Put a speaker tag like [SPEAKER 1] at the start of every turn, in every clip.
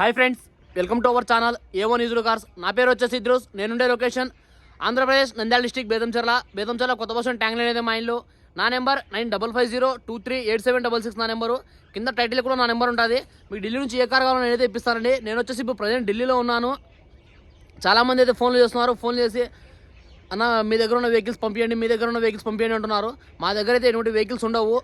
[SPEAKER 1] Hi friends welcome to our channel ఏవో news cars. నా పేరు వచ్చేసి ఇద్రూస్ నేనుండే లొకేషన్. ఆంధ్రప్రదేశ్ నంద్యాల డిస్టిక్ బేదంచర్ల బేదంచర్ల కొత్త బస్ ట్యాంక్ అనేది మా ఇల్లు. నా number nine double five zero two three eight seven double six నా నెంబరు. కింద టైటిల్ కూడా నా నెంబర్ ఉంటుంది. మీకు ఢిల్లీ నుంచి ఏ కార్ కావాలో నేనైతే ఇప్పిస్తానండి. నేను వచ్చేసి ఇప్పుడు ప్రజెంట్ ఢిల్లీలో ఉన్నాను. చాలామంది అయితే ఫోన్లు చేస్తున్నారు. ఫోన్ చేసి అన్న మీ దగ్గర ఉన్న వెహికల్స్ పంపించండి మీ దగ్గర ఉన్న వెహికల్స్ పంపించండి అంటున్నారు. మా దగ్గర అయితే ఎటువంటి వెహికల్స్ ఉండవు.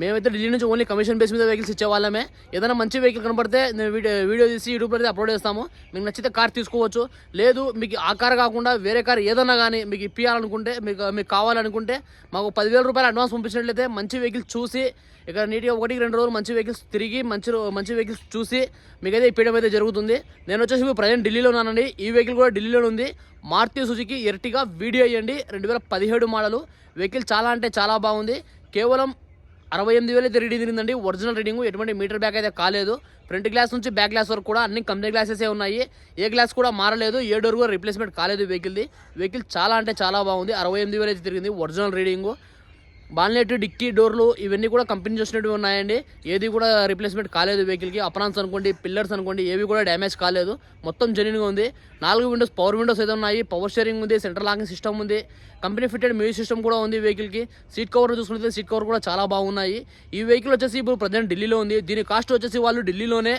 [SPEAKER 1] మేమైతే ఢిల్లీ నుంచి ఓన్లీ కమిషన్ బేస్ మీద వెహికల్స్ ఇచ్చేవాళ్ళమే. ఏదైనా మంచి వెహికల్ కనపడితే నేను వీడియో వీడియో తీసి యూట్యూబ్లో అయితే అప్లోడ్ చేస్తాము. మీకు నచ్చితే కార్ తీసుకోవచ్చు. లేదు మీకు ఆ కార్ కాకుండా వేరే కార్ ఏదన్నా కానీ మీకు ఇప్పించాలనుకుంటే మీకు మీకు కావాలనుకుంటే మాకు పదివేల రూపాయలు అడ్వాన్స్ పంపించినట్లయితే మంచి వెహికల్స్ చూసి ఇక్కడ నీట్గా ఒకటికి రెండు రోజులు మంచి వెహికల్స్ తిరిగి మంచి మంచి వెహికల్స్ చూసి మీకైతే ఇప్పించడం అయితే జరుగుతుంది. నేను వచ్చేసి ఇప్పుడు ప్రజెంట్ ఢిల్లీలో ఉన్నానండి. ఈ వెహికల్ కూడా ఢిల్లీలో ఉంది. మారుతి సుజుకి ఎర్టిగా వీడియో అయ్యండి రెండు వేల పదిహేడు మోడలు వెహికల్ చాలా అంటే చాలా బాగుంది. కేవలం అరవై ఎనిమిది వేలు అయితే రీడింగ్ తిరిగిందండి. ఒరిజినల్ రీడింగ్ ఎటువంటి మీటర్ బ్యాక్ అయితే కాలేదు. ఫ్రంట్ గ్లాస్ నుంచి బ్యాక్ గ్లాస్ వరకు కూడా అన్ని కంపెనీ గ్లాసెసే ఉన్నాయి. ఏ గ్లాస్ కూడా మారలేదు. ఏ డోర్ కూడా రిప్లేస్మెంట్ కాలేదు వెహికల్ది వెహికల్ చాలా అంటే చాలా బాగుంది. అరవై ఎనిమిది వేలు అయితే తిరిగింది. ఒరిజినల్ రీడింగ్ బాన్లెట్ డిక్కీ డోర్లు ఇవన్నీ కూడా కంపెనీ చేసినవి ఉన్నాయండి. ఏది కూడా రిప్లేస్మెంట్ కాలేదు వెహికల్కి అప్రాన్స్ అనుకోండి పిల్లర్స్ అనుకోండి ఏవి కూడా డ్యామేజ్ కాలేదు. మొత్తం జెన్యున్గా ఉంది. నాలుగు విండోస్ పవర్ విండోస్ అయితే ఉన్నాయి. పవర్ స్టీరింగ్ ఉంది సెంట్రల్ లాకింగ్ సిస్టమ్ ఉంది. కంపెనీ ఫిట్టెడ్ మ్యూజిక్ సిస్టమ్ కూడా ఉంది వెహికల్కి సీట్ కవర్ చూసుకుంటే సీట్ కవర్ కూడా చాలా బాగున్నాయి. ఈ వెహికల్ వచ్చేసి ఇప్పుడు ప్రజెంట్ ఢిల్లీలో ఉంది. దీని కాస్ట్ వచ్చేసి వాళ్ళు ఢిల్లీలోనే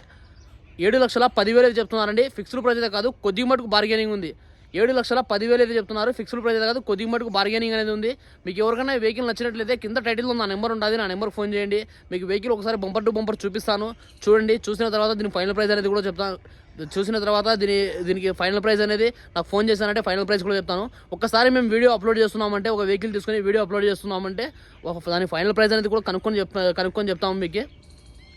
[SPEAKER 1] ఏడు లక్షల పదివేలు చెప్తున్నారండి. ఫిక్స్డ్ ప్రైస్ అయితే కాదు కొద్దిగా మటుకు బార్గెనింగ్ ఉంది. ఏడు లక్షల పదివేలు అయితే చెప్తున్నారు. ఫిక్స్డ్ ప్రైస్ అయితే కాదు కొద్ది మటుకు బార్గెనింగ్ అనేది ఉంది. మీకు ఎవరికైనా వెహికల్ నచ్చినట్లయితే కింద టైటిల్లో నా నెంబర్ ఉంటుంది నా నెంబర్ ఫోన్ చేయండి. మీకు వెహికల్ ఒకసారి బంపర్ టు బంపర్ చూపిస్తాను. చూడండి చూసిన తర్వాత దీని ఫైనల్ ప్రైస్ అనేది కూడా చెప్తాను చూసిన తర్వాత దీని దీనికి ఫైనల్ ప్రైస్ అనేది నాకు ఫోన్ చేశానంటే ఫైనల్ ప్రైస్ కూడా చెప్తాను. ఒక్కసారి మేము వీడియో అప్లోడ్ చేస్తున్నామంటే ఒక వెహికల్ తీసుకొని వీడియో అప్లోడ్ చేస్తున్నామంటే ఒక దాని ఫైనల్ ప్రైస్ అనేది కూడా కనుక్కొని చెప్ కనుక్కొని చెప్తాము మీకు.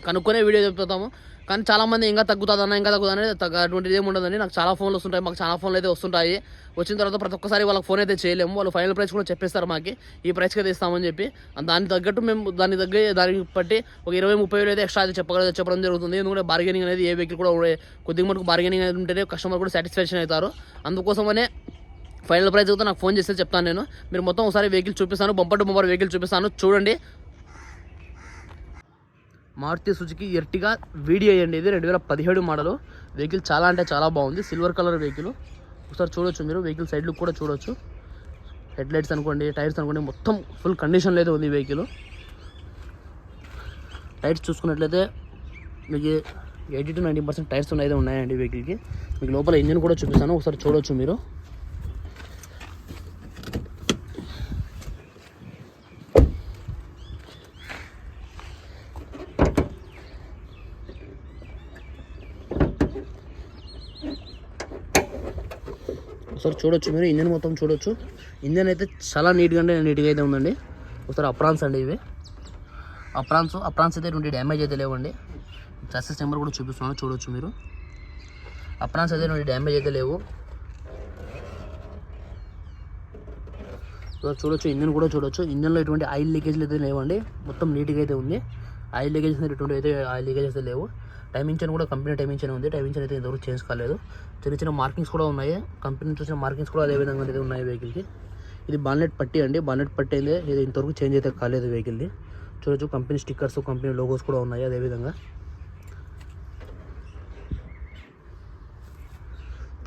[SPEAKER 1] కనుక్కునే వీడియో చెప్తాము. కానీ చాలామంది ఇంకా తగ్గుతుందన్న ఇంకా తగ్గుతుంది అటువంటిది ఏమి ఉండదండి. నాకు చాలా ఫోన్లు వస్తుంటాయి మాకు చాలా ఫోన్లు అయితే వస్తుంటాయి. వచ్చిన తర్వాత ప్రతి ఒక్కసారి వాళ్ళకి ఫోన్ అయితే చేయలేము. వాళ్ళు ఫైనల్ ప్రైస్ కూడా చెప్పేస్తారు మాకు. ఈ ప్రైస్కి అయితే ఇస్తామని చెప్పి. దానికి తగ్గట్టు మేము దాని దగ్గర దానికి బట్టి ఒక ఇరవై ముప్పై వేలు అయితే ఎక్స్ట్రా అయితే చెప్పగలదు చెప్పడం జరుగుతుంది. ఎందుకంటే బార్గెనింగ్ అనేది ఏ వెహికల్ కూడా ఉండే- కొద్దిగా మనకు బార్గెనింగ్ అనేది ఉంటేనే కస్టమర్ కూడా సాటిస్ఫాక్షన్ అవుతారు. అందుకోసమనే ఫైనల్ ప్రైస్ అయితే నాకు ఫోన్ చేస్తే చెప్తాను నేను. మీరు మొత్తం ఒకసారి వెహికల్ చూపిస్తాను. బంపర్ టు బంపర్ వెహికల్ చూపిస్తాను. చూడండి. మారుతి సుజుకి ఎర్టిగా వీడియో అయ్యండి. ఇది రెండు వేల పదిహేడు మోడల్. వెహికల్ చాలా అంటే చాలా బాగుంది. సిల్వర్ కలర్ వెహికల్ ఒకసారి చూడొచ్చు మీరు. వెహికల్ సైడ్ లుక్ కూడా చూడొచ్చు. హెడ్ లైట్స్ అనుకోండి టైర్స్ అనుకోండి మొత్తం ఫుల్ కండిషన్లో అయితే ఉంది వెహికల్ టైర్స్ చూసుకున్నట్లయితే మీకు eighty to ninety percent tyres అయితే ఉన్నాయండి వెహికల్కి మీకు లోపల ఇంజిన్ కూడా చూపిస్తాను. ఒకసారి చూడొచ్చు మీరు. ఒకసారి చూడొచ్చు మీరు ఇంజన్ మొత్తం చూడొచ్చు. ఇంజన్ అయితే చాలా నీట్గా అంటే నీట్గా అయితే ఉందండి. ఒకసారి అప్రాన్స్ అండి ఇవి. అప్రాన్స్ అప్రాన్స్ అయితే ఎటువంటి డ్యామేజ్ అయితే లేవండి. చస్సెస్ నెంబర్ కూడా చూపిస్తున్నాను చూడొచ్చు మీరు. అప్రాన్స్ అయితే ఎటువంటి డ్యామేజ్ అయితే లేవు. చూడొచ్చు ఇంజన్ కూడా చూడొచ్చు. ఇంజన్లో ఎటువంటి ఆయిల్ లీకేజ్లు అయితే లేవండి. మొత్తం నీట్గా అయితే ఉంది. ఆయిల్ లీకేజ్ ఎటువంటి అయితే ఆయిల్ లీకేజ్ అయితే లేవు. టైమింగ్ కూడా కంపెనీ టైమింగ్ ఉంది. టైమింగ్ అయితే ఇంతవరకు చేంజ్ కాలేదు. చిన్న చిన్న మార్కింగ్స్ కూడా ఉన్నాయి. కంపెనీ చూసిన మార్కింగ్స్ కూడా అదే విధంగా అయితే ఉన్నాయి వెహికల్కి. ఇది బాన్లెట్ పట్టి అండి. బాన్లెట్ పట్టి అయితే ఇది ఇంతవరకు చేంజ్ అయితే కాలేదు వెహికల్ది. చూడొచ్చు కంపెనీ స్టిక్కర్స్ కంపెనీ లోగోస్ కూడా ఉన్నాయి అదే విధంగా.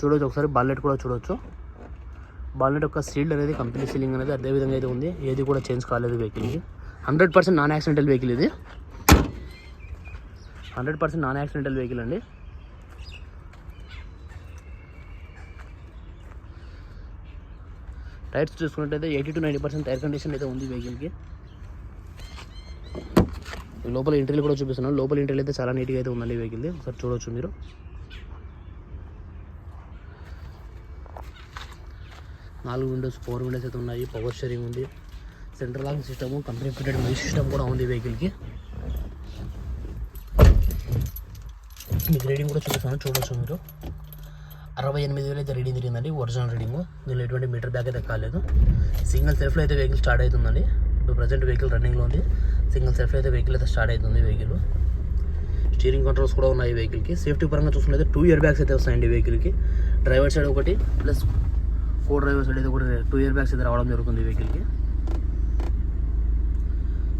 [SPEAKER 1] చూడొచ్చు ఒకసారి బాన్లెట్ కూడా చూడొచ్చు. బాన్లెట్ యొక్క సీల్డ్ అనేది కంపెనీ సీలింగ్ అనేది అదే విధంగా అయితే ఉంది. ఏది కూడా చేంజ్ కాలేదు వెహికల్కి. Hundred percent non accidental vehicle ఇది. Hundred percent non accidental vehicle అండి. టైర్స్ చూసుకున్నట్టయితే eighty to ninety percent tyre condition అయితే ఉంది వెహికల్కి. లోపల ఇంటర్వ్యూ కూడా చూపిస్తున్నాను. లోపల ఇంటర్వ్యూ అయితే చాలా నీట్గా అయితే ఉందండి వెహికల్ది. ఒకసారి చూడవచ్చు మీరు. నాలుగు విండోస్ ఫోర్ విండోస్ అయితే ఉన్నాయి. పవర్ షేరింగ్ ఉంది. Central locking system company fitted music system కూడా ఉంది వెహికల్కి. మీకు రీడింగ్ కూడా చూపిస్తాను చూడొచ్చు మీరు. అరవై ఎనిమిది వేలు అయితే రీడింగ్ తిరిగిందండి ఒరిజినల్ రీడింగ్. దీనిలో ఎటువంటి మీటర్ బ్యాక్ అయితే కాలేదు. సింగిల్ సెల్ఫ్లో అయితే వెహికల్ స్టార్ట్ అవుతుందండి. ఇప్పుడు ప్రజెంట్ వెహికల్ రన్నింగ్లో ఉంది. సింగిల్ సెల్ఫ్లో అయితే వెహికల్ అయితే స్టార్ట్ అవుతుంది వెహికల్. స్టీరింగ్ కంట్రోల్స్ కూడా ఉన్నాయి వెహికల్కి సేఫ్టీ పరంగా చూసుకుంటే టూ ఇయర్ బ్యాగ్స్ అయితే వస్తాయండి వెహికల్కి డ్రైవర్ సైడ్ ఒకటి ప్లస్ కో డ్రైవర్ సైడ్ అయితే కూడా టూ ఇయర్ బ్యాగ్స్ అయితే రావడం జరుగుతుంది వెహికల్కి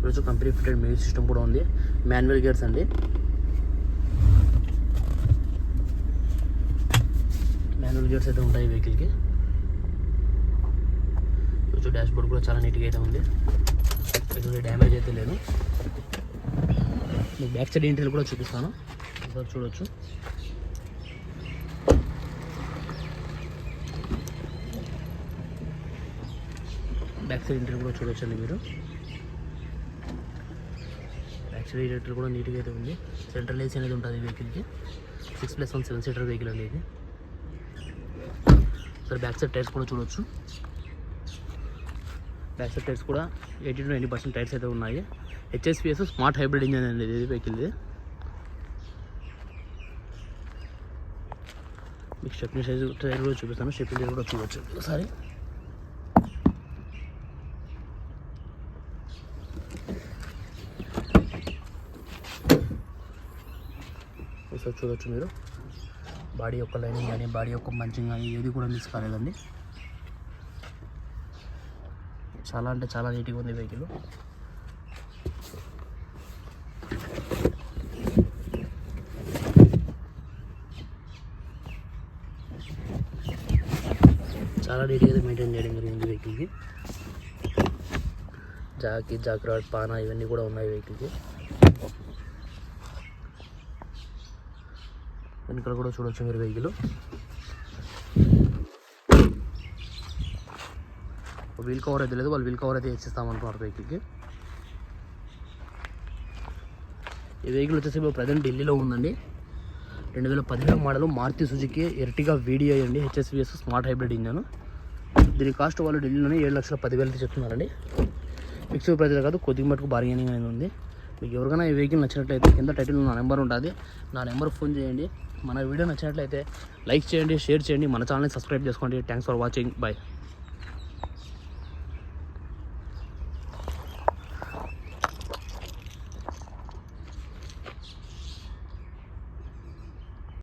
[SPEAKER 1] ఈరోజు కంపెనీ ఫిటెడ్ మ్యూజిక్ సిస్టమ్ కూడా ఉంది. మాన్యువల్ గేర్స్ అండి. గేర్స్ అయితే ఉంటాయి ఈ వెహికల్కి. కొంచెం డాష్ బోర్డ్ కూడా చాలా నీట్గా అయితే ఉంది. ఎటువంటి డ్యామేజ్ అయితే లేదు. మీకు బ్యాక్ సైడ్ ఇంటీరియర్ కూడా చూపిస్తాను. ఒకసారి చూడొచ్చు. బ్యాక్ సైడ్ ఇంటీరియర్ కూడా చూడొచ్చండి మీరు. బ్యాక్ సైడ్ ఇంటీరియర్ కూడా నీట్గా అయితే ఉంది. సెంట్రల్ ఏసీ అనేది ఉంటుంది వెహికల్కి. Six plus one seven seater vehicle అనేది ఒకసారి బ్యాక్ సైడ్ టైర్స్ కూడా చూడొచ్చు. బ్యాక్ సైడ్ టైర్స్ కూడా eighty to ninety percent tyres అయితే ఉన్నాయి. హెచ్ఎస్పిఎస్ స్మార్ట్ హైబ్రిడ్ ఇంజన్ అండి ఇది వెహికల్ది మీకు స్టెప్నీ సైజ్ టైర్ కూడా చూపిస్తాను. స్టెప్నీ టైర్ కూడా చూడవచ్చు ఒకసారి. ఒకసారి చూడవచ్చు మీరు. బాడీ యొక్క లైనింగ్ కానీ బాడీ యొక్క మంచింగ్ కానీ ఏది కూడా మిస్ కాలేదండి. చాలా అంటే చాలా నీట్గా ఉంది వెహికల్. చాలా నీట్గా మెయింటైన్ చేయడం జరిగింది వెహికల్కి. జాకి జాక్రాట్ పానా ఇవన్నీ కూడా ఉన్నాయి వెహికల్కి. వెనకాల కూడా చూడొచ్చు మీరు వెహికల్. వీల్ కవర్ అయితే లేదు వాళ్ళు వీల్ కవర్ అయితే వేసిస్తామంటున్నారు వెహికల్కి ఈ వెహికల్ వచ్చేసి ఇప్పుడు ప్రజెంట్ ఢిల్లీలో ఉందండి. రెండు వేల పదిహేను model Maruti Suzuki Ertiga video అండి హెచ్ఎస్విఎస్ స్మార్ట్ హైబ్రిడ్ ఇంజన్. దీని కాస్ట్ వాళ్ళు ఢిల్లీలోనే ఏడు లక్షల పదివేలకి చెప్తున్నారండి. ఫిక్స్డ్ ప్రైజ్లో కాదు కొద్దిగా మటుకు బార్గెనింగ్ అనేది ఉంది. మీకు ఎవరికైనా ఈ వెహికల్ నచ్చినట్లయితే కింద టైటిల్ నా నెంబర్ ఉంటుంది. నా నెంబర్ ఫోన్ చేయండి. మన వీడియో నచ్చినట్లయితే లైక్ చేయండి షేర్ చేయండి. మన ఛానల్ని సబ్స్క్రైబ్ చేసుకోండి. Thanks for watching bye